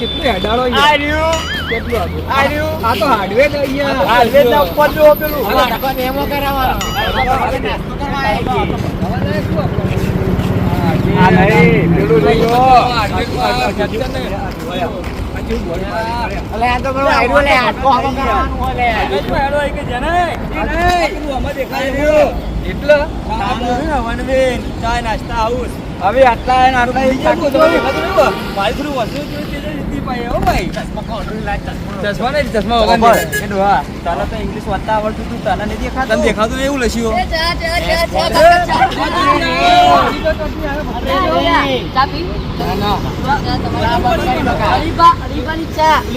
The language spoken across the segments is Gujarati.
કેટલું હેડાળો આ કેટલું આ તો હાર્ડવેર અહીંયા આ વેદના ઉપર જો પેલું હા. હવે નાસ્તો કરવા આવ્યો. આ નહીં, પેલું લઈ લો. અલે આ તો પેલું આયરું લે, હાથો હાથો કરવાનું હોય લે. એટલે હવે આટલા આટલા એ ચાકુ તો હો. ચશ્મા નહીં ચશ્મા તને તો ઇંગ્લિશ વાંચતા આવડતું તું તને નહીં દેખાતું? તને દેખાતું એવું લસ્યું એ ચા, ચા,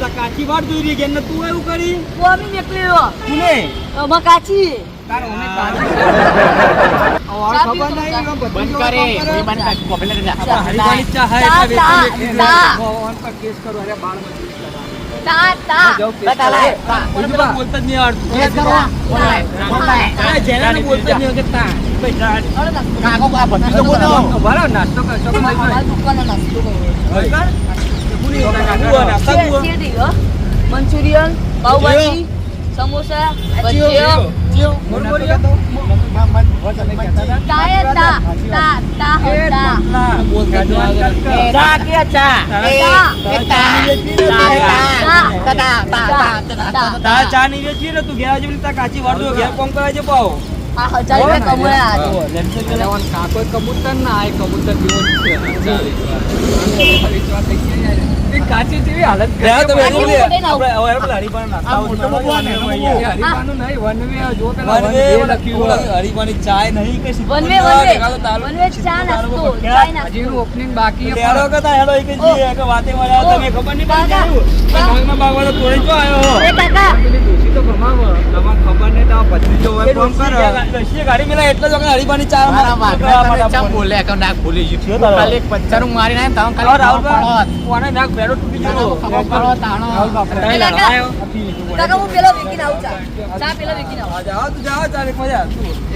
તો કાચી વાળ જોઈ રહી તું એવું કરી? ઓ, અમે નીકળ્યો. કાચી. મંચુરિયન પાઉભાજી સમોસા ભજીયો. કાચી વાળજો ઘેર કોમ કરાય છે આ હજાર રૂપિયા કમાયા આજે. કાકો કબૂતર ના આ કબૂતર જેવો છે કાચી જેવી હાલત તમે ચાય નહીં કે સિક્કો વનવે ના, વનવે. એકાદો તાલુકો વનવે ચા નાસ્તો ચા નાસ્તો. હજી બાકી છે કતા હેડો એક જ જઈએ, વાતે મળ્યા તમે ખબર નહીં પડી કાકા. જાય ભાગમાં ભાગવા તો તોડી જો આવ્યો. એ કાકા. તો ભમાવો. તમને ખબર નહીં તો આ ભત્રીજો હોય એ કોમ કરે. ગાડી મેલા એટલે જ વખત ચા મારા કરવા વાઘના માટે તને ચમ ફોન. બોલે કે નાક ભૂલી ગયું? ખાલી એક મારી નાખે તમે ખાલી કોને નાક ભેડો તૂટી ગયો. ખબર પડો તાણો. કાકા. કાકા હું પેલો વેકીને આવું ચા ચા પેલો વેકીને આવું. જાઓ તું મજા.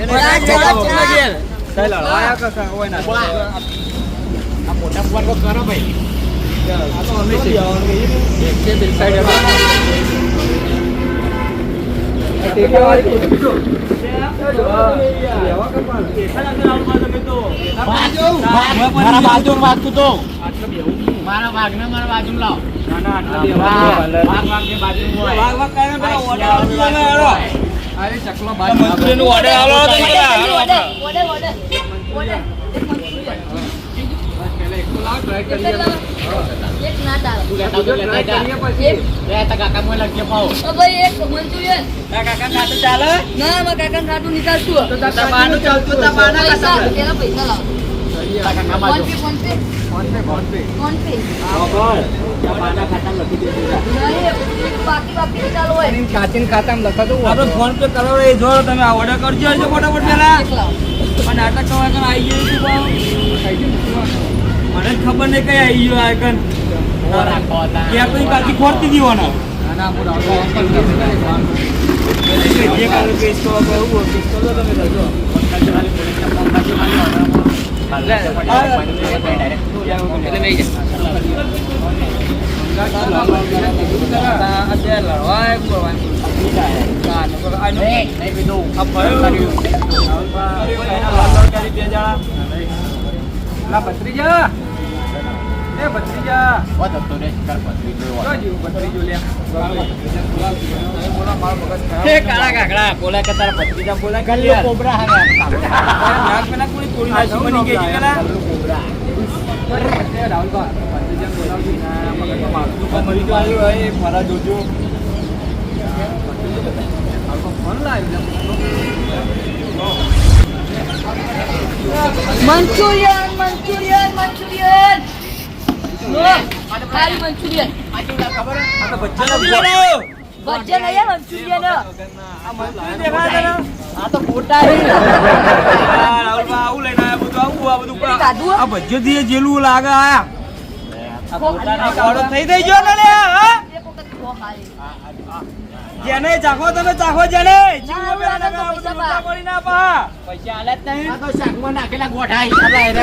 એને ચા, કહેતો ચા. નથી ચાલ આયા કાકા, હોય ના. આ મોટા ફોન કો કરો ભાઈ. આ તો અમે છે. એક છે પેલી side એમાં. આ ટેકાવાળી ખુરશી જો. લેવા કે પણ? મારા બાજુ વાગતું તો. મારા વાઘને મારા બાજુ. લાવ કાકા ખાતું નીકળતું પૈસા લાવો. ફોન બાજુ. Pay PhonePe. PhonePe, બાકી બાકી કરો એ જો તમે ઓર્ડર કરજો ફટાફટ પેલા. પણ નાટક કરવા આવી ગયું. મને જ ખબર નહીં કઈ આવી ગયું આયકન ક્યાં કોઈ કાકી ખોરતી દીવાનો ના, ના, લડવા બે જણા લા, ભત્રીજા. એ ભત્રીજા. વાત હતો ને શિકાર પતરી જોયો જો જીવ ભત્રીજો લે. તમે બોલો, મારો મગજ ખરાબ. હે કાળા કાકડા બોલા કે તારા ભત્રીજા બોલા કે ગલ્લો યાર. કોબરા હારે નાક પેલા કોઈ તોડી નાખ્યું બની ગઈ છે પેલા ગલ્લો કોબરા એ રાહુલભાઈ, ભત્રીજાને બોલાવજો. ના, મગજમાં માથું દુખે. મરી તો આવ્યું હોય એ ફરા જોજો રાહુલભાઈ, ફોન લાવ્યો મંચુરિયન મંચુરિયન મંચુરિયન લો ખાલી મંચુરિયન. ભજ્યા નહીં મંચુરિયન. આ તો રાહુલભાઈ આવું લઈને આયા બધું આવું આ બધું? આ ભજીયોથી જેલું લાગે આયા. થઈ થઈ ગયો ને હા? જેને ચાખો તમે ચાખો જેને. જીવો પેલા ના, પૈસા પડી ના પા. પૈસા આલે નહીં. તો શાકમાં નાખેલા ગોઠાઈ ગોઠાઈ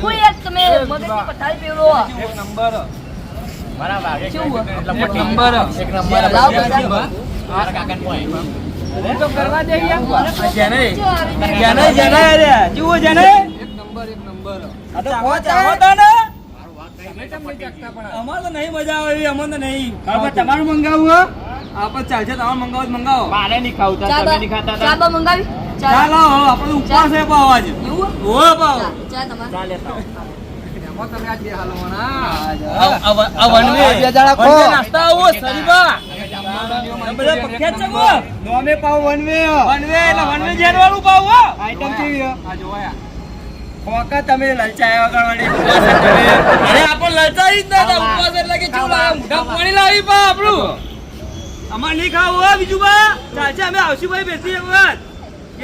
યાર કોઈ એક તમે મગજની પથારી પેલો એક નંબર. મારા ભાગે? એક નંબર. એક નંબર. લાવ. મારા કાકાને કોઈ. તો કરવા દે યાર. જેને? જેને જેને રે જુઓ જેને. એક નંબર એક નંબર. આ તો કોચ આવો. તો ને? અમાર તો નહીં મજા આવે અમારે તો નહીં. તમારું મંગાવું હો. આપણે ચાલશે તમારું મંગાવો મંગાવો. મારે નહીં ખાવું તમે નહીં ખાતા ચા તા. બા મંગાવી? ચાલો આપણે ઉપવાસ છે પાવ આજ એવું હો પાવ. ચા તમારે. ચા લેતા આવો. આ વનવે. બે જણા ખો. વનવે નાસ્તા આવો સરીબા આ બધા પ્રખ્યાત છે. ગો નોમે પાવ વનવે. વનવે એટલે વનવે જેન વાળું પાવ હો. આઈટમ કેવી હે? આ જોયા કોકા તમે લલચાયા વગરવાળી ઉપવાસ જ કરે. અરે આપણે લલચાઈ જ એટલે કે ચૂ લાવે મોઢા પાણી લાવી પા આપણું. અમાર નહીં ખાવું બીજું બા. ચાલશે અમે આવશું ભાઈ બેસી એક વખત.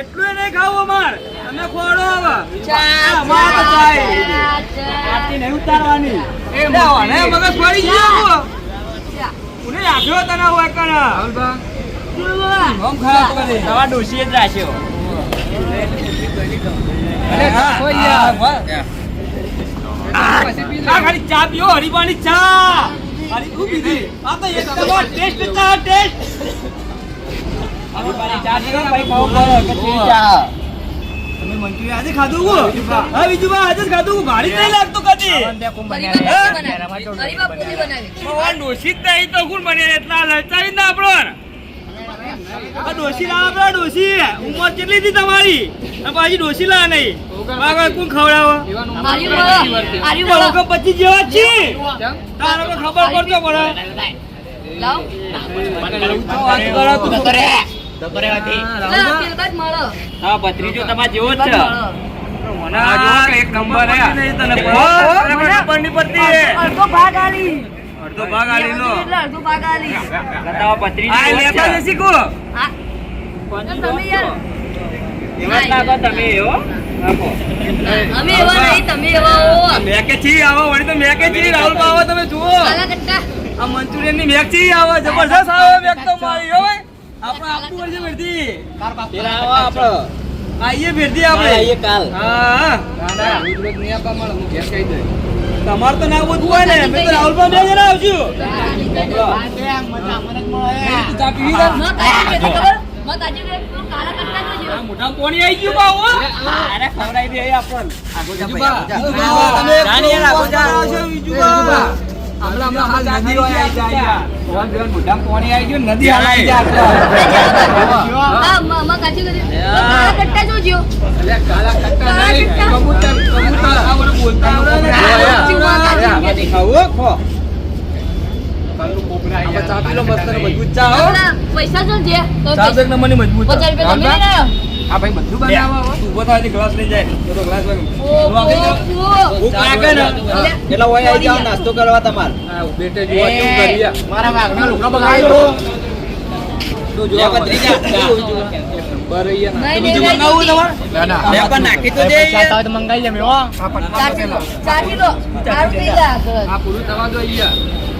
એટલું નહીં ખાવું અમાર. તમે ખોડો ચા અમાર તો ચાય. નહીં ઉતારવાની. એ મને મગજ પડી ગયો ઉને આપ્યો તને હોય કણ. કેવું? ખરાબ કરે તમારા ડોશીએ જ રાખ્યો. ખાલી ચા પીઓ હરીબાની ચા. હરી તું પીધી. આ તો એક ટેસ્ટ ચા ટેસ્ટ. આજે ખાધું હા બીજું આજે જ ખાધું ભારી નહીં લાગતું કદી. ડોશી જ નહીં તો કોણ બને? એટલા લલચાઈ ના આપણો આ ડોશી લાવ આપડે ડોશી. ઉંમર કેટલી હતી તમારી? પાછી ડોશી લા નહીં. આગળ કોણ ખવડાવો? પચીસ જેવા તારે તો ખબર પડતો પડે. દતરે હતી. હા ભત્રીજો તમારે જેવો જ છે. મળો. મને આ એક નંબર હે તને ખબર નહીં પડતી હે. અડધો ભાગ આલી. અડધો ભાગ આલી. લો. અડધો ભાગ આલી. તમારા ભત્રીજો આ લેતા છે. જશી હા. તમે યાર. એવા લાગો તમે એવો અમે એવા નહીં તમે એવા હો. મેં છી આવો વળી તો મેં છી રાહુલ તમે જુઓ. આ મંચુરિયનની મેક છી આવે જબરજસ્ત આવે મેક તો મારી આપણે આપવું પડશે ભેરથી પેલા આવો આપણો. આઈએ ભેરથી હા, આપણે આઈએ કાલ. હા તમારે તો ના બધું હોય ને મેં તો રાહુલ બે જણા આવશું ચા પીવી તા? મત આજે કે ખબર મત આજે કે પેલું કાલા કટ્ટા નો જેવો. આ મોઢા પોણી આવી ગયું બાબુ અરે ખવડાવી દે આપણને. તમે ને, આગળ. આવશો, બીજું પૈસા મજબૂત પચાસ રૂપિયા તમે લઈને આવ્યો. તું ઊભો થાય ગ્લાસ લઈ જાય તો ગ્લાસ લઈ ઓ, ઓ, ઓ. ભૂખ લાગે ને એટલે ઓય આઈ જાવ નાસ્તો કરવા તમારે એ, મારા વાઘનો લુગડો બગાડ્યો. લે ભત્રીજા. નહીં, નહીં, બીજું નહીં, મંગાવવું નહીં. તમારે પણ નાખી તો દે પૈસા હતા હોય તો મંગાવી લેમે, હો. ચાર કિલો. ચાર કિલો. સારું થઈ જાય આગળ. અલે પેલા નેહા છોકરાને બોલાવો લે ના હોય ના હો લે. હોય. આટલાય. આ તો વધી દો આ મારે હા આ તળેલો ભજીયો ખાતું જે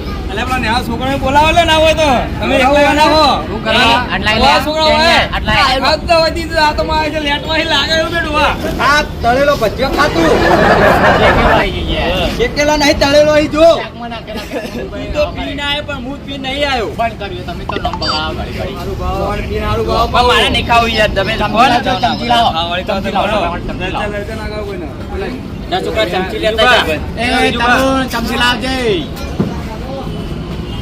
ના ગાવ કોઈને. ના છોકરા ચમચી લેતા ચમચી લાવજે.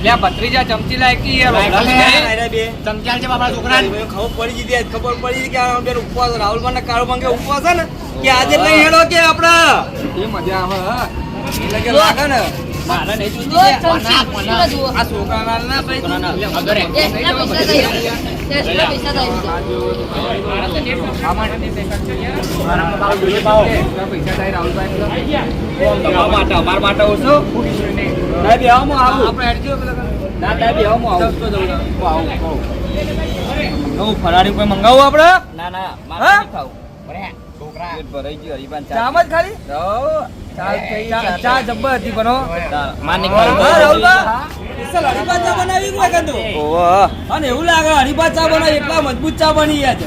ભત્રીજા ચમચી લાયકી યાર લાયકી હમણાં લે. બે. ચમચી આલજે બાપા છોકરાને. ખબર પડી ગઈ ખબર પડી ગઈ કે આ બેન ઉપવાસ રાહુલ મને કાળો મંગે ઉપવાસ ને કે આજે નહીં હેડો કે આપડા એ મજા આવે હા. એટલે કે લાગે ને. મારા નહીં જો જોઈતી છે. ચમચી. પેલા જુઓ. આ છોકરાના. ના ભાઈ અમારા માટે ઓછો. ના બે આવો આવું આપણે એડજો પેલા ના ના બે આવો આવું તો જવું આવું નવું ફરાળી કોઈ મંગાવું આપણે ના ના મારે ખાવું છોકરા ભરાઈ ગયો હરીબાન ચા જ ખાલી ચા ચા- ચા જબ્બર હતી ખાવું. રાહુલબા. હરીબા ચા બનાવી કોઈ કંદો ઓહો અને એવું લાગે હરીબા ચા બનાવી એટલા મજબૂત ચા બની ગયા છે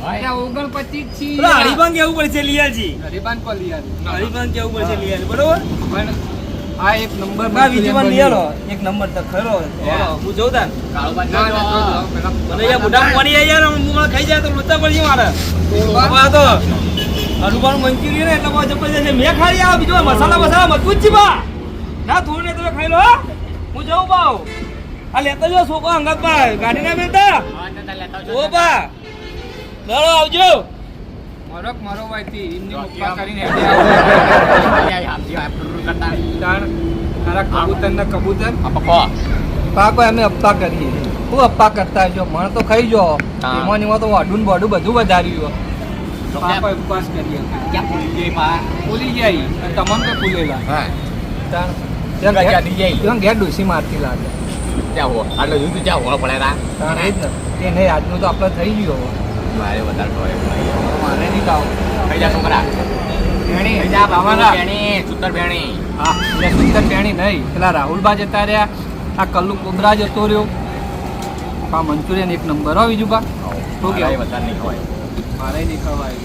ઓગણપચીસ છી કેવું પડશે લિયાજી? હરિભાન પર લિયાજી. કેવું પડશે લિયાજી? બરોબર? આ એક નંબર બીજી વાર લિયાલો એક નંબર તો ખરો. હું. જોઉં તાન. મને યાર બુડા મરી યાર હું મને ખાઈ જાય તો લોચા પડી મારે. આ તો. હનુમાન મંચુરિયન એટલે બહુ જબરજસ્ત મેં ખાઈ આ બીજો મસાલા મસાલા મજબૂત છે બા. ના થોડું ને તમે ખાઈ લો હું. જાઉં પાઉં આ લેતો જો છોકરો અંગત ભાઈ ગાડી ના મેલતા ઓ બા. ચાલો આવજો. મરક મરો એમની જો, મુક્કા કરીને તારા. કબૂતર ને કબૂતર. પાકો. અમે અપ્પા કરીએ હું અપ્પા કરતા જો મણ તો ખાઈ જો. હા. એમાં એમાં તો વાઢું ને બાઢું બધું વધાર્યું ગયો પાકો. ઉપવાસ કરીએ yang boleh pak ભૂલી જાય. અને તમને તો ભૂલેલા ત્યાં ઘેર- જાય. ત્યાં ઘેર ડોસી મારતી લાગે. ત્યાં હો આટલો jauh boleh dah તાણ એ જ. ને નહીં આજનું તો આપણે થઈ ગયું હવે. Mari bentar kau મારે નહીં ખાવ. Kerja sumber ભેણી. Kerja ભાવાના. Berni, sutar બેણી હા એટલે સુંદર ભેણી નહીં. પેલા રાહુલબા જતા રહ્યા. આ કલ્લુ કોબરા જતો રહ્યો. આ મંચુરિયન એક નંબર હો બીજું બા શું Marai વધારે નહીં nih મારે નહીં ખવાય.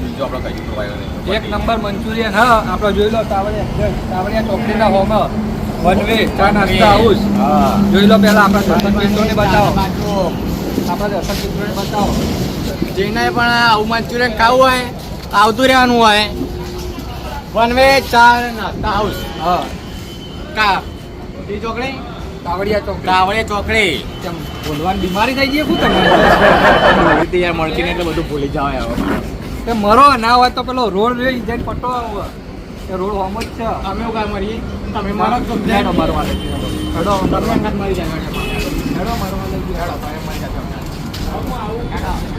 બીજું kau juga એક નંબર મંચુરિયન હા આપણે જોઈ લો તાવડિયા તાવડિયા ચોકડીના હોમ વન વે ચા નાસ્તા હાઉસ જોઈ લો પહેલા આપણા દર્શક મિત્રોને બતાવો. આપણા દર્શક મિત્રોને બતાવો. જેને પણ આવું મંચુરિયન ખાવું હોય આવતું રહેવાનું હોય. વન વે ચાર નાસ્તા હાઉસ હા. કા? ઈ ચોકડી? તાવડિયા ચોકડી. કાવડે ચોકડી. કેમ બોલવાની બીમારી થઈ ગઈ શું રીતે યાર મળતી એટલે બધું ભૂલી જાવ તે મરો ના હોય તો પેલો રોડ રહી જઈને પટો રોડ હોમ જ છે. અમે એવું કાંઈ મરીએ તમે મારો તો હેડો મારવા લઈ હેડો અંગાત મરી જાય હેડો મારવા લઈ હેડો તમે મરી જાજો હેડો.